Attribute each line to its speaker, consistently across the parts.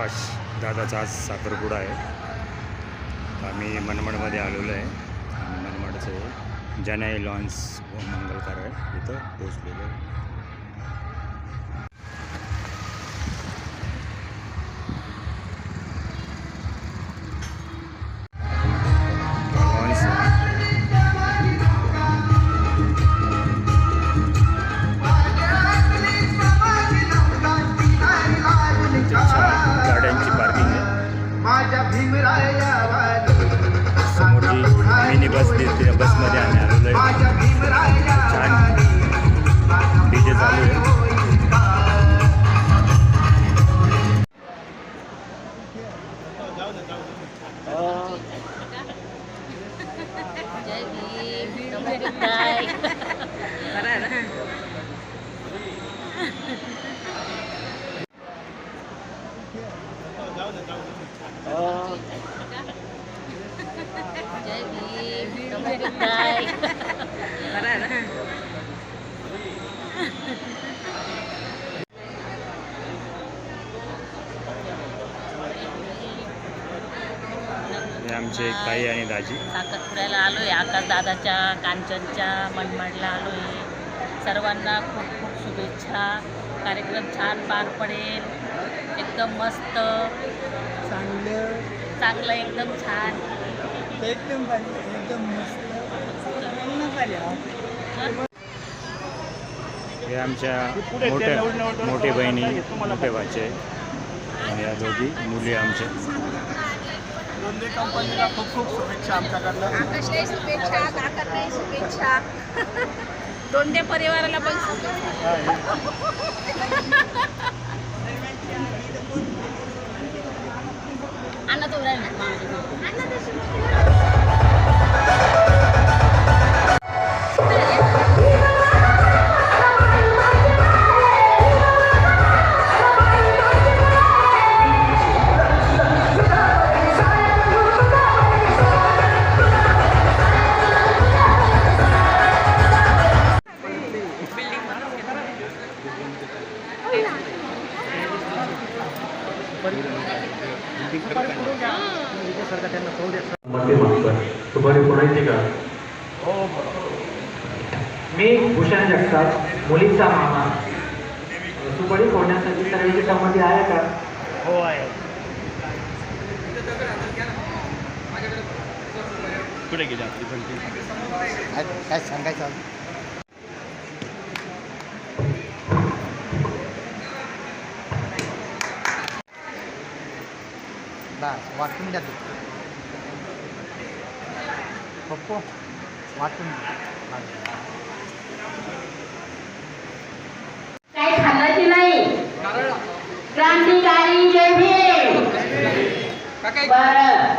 Speaker 1: आकाश दादाचा आज साखरपुडा आहे. आम्ही मनमाडमध्ये आलेलो आहे. आणि मनमाडचं जनाई लॉन्स मंगलकार आहे इथं पोचलेलो आहे.
Speaker 2: जय भीम
Speaker 1: आमचे ताई आणि दाजी.
Speaker 2: साखरपुड्याला आलो आहे आकाश दादाच्या कांचनच्या मनमाडला आलो आहे सर्वांना खूप खूप शुभेच्छा. कार्यक्रम छान पार पडेल. एकदम मस्त.
Speaker 3: चांगलं.
Speaker 2: चांगलं एकदम छान.
Speaker 3: एकदम भारी एकदम मस्त. हा.
Speaker 1: आमच्या मोठ्या मोठे बहिणी मोठे भाचे. आणि या दोघी मुली आमच्या
Speaker 3: दोन्ही कंपनीला खूप खूप शुभेच्छा आमच्याकडनं.
Speaker 4: आकाशलाही शुभेच्छा काकांनाही शुभेच्छा. दोंडे परिवाराला पण शुभेच्छा.
Speaker 2: अण्णा तो
Speaker 5: सुपारी फोडायची का? मी भूषण जगताप मुलीचा मामा. सुपारी फोडण्यासाठी सर्वांची संमती आहे का?
Speaker 3: हो आहे.
Speaker 6: काय सांगायचं बस वाटून द्या तू. पप्पू वाटून द्या
Speaker 7: काही खाल्लं की नाही क्रांतिकारी जय भीम बर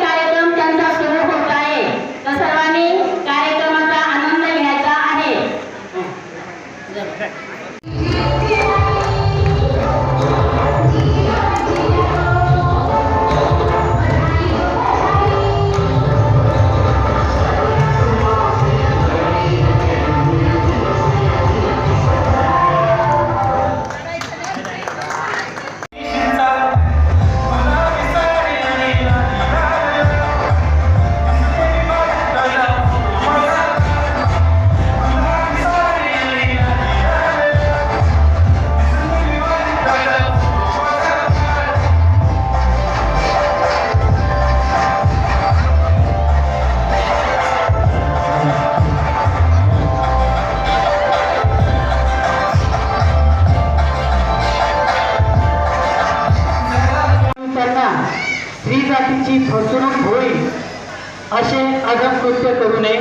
Speaker 5: कृत्य करू नये.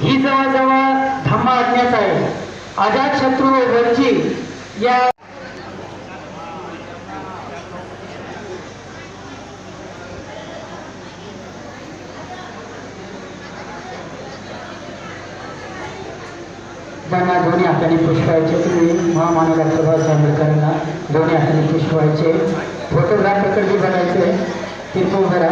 Speaker 5: ही जवळजवळ धम्मा आज्ञाच आहे. अजात शत्रू व या त्यांना दोन्ही हाताने पुष्पायचे तुम्ही महामानव डॉक्टर आंबेडकरांना दोन्ही हाताने पुष्पायचे फोटोग्राफरकडे बी बघायचे तिरपूर करा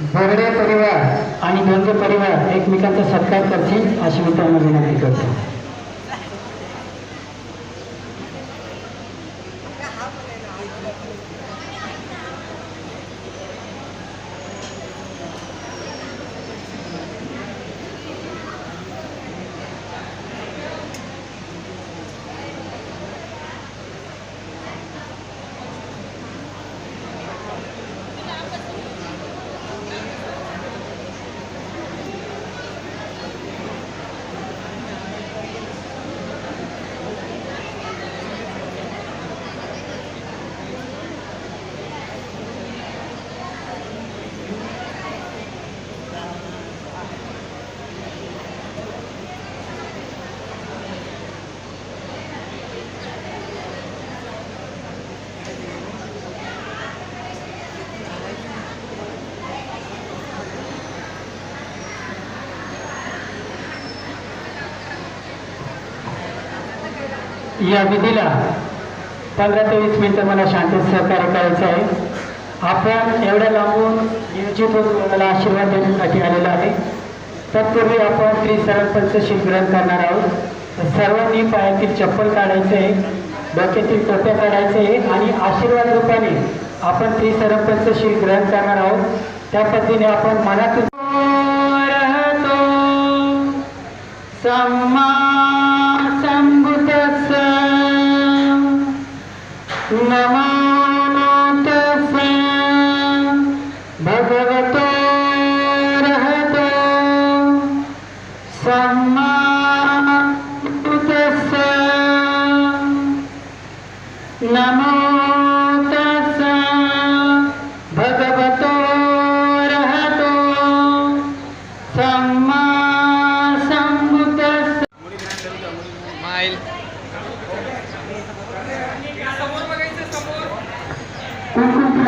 Speaker 5: बर्डे परिवार आणि दोनचे परिवार एकमेकांचा सत्कार करतील अशी मी त्यांना विनंती करतो. या विधीला पंधरा ते वीस मिनिटं मला शांतीत सहकार्य करायचं आहे. आपण एवढ्या लांबून नियोजित होऊन मला आशीर्वाद देण्यासाठी आलेला आहे. तत्पूर्वी आपण त्रिसरपंच ग्रहण करणार आहोत. सर्वांनी पायातील चप्पल काढायचं आहे डोक्यातील टोप्या काढायचे आहे आणि आशीर्वाद रूपाने आपण त्रिसरपंच ग्रहण करणार आहोत. त्या पद्धतीने आपण मनातून राहतो कुंकुम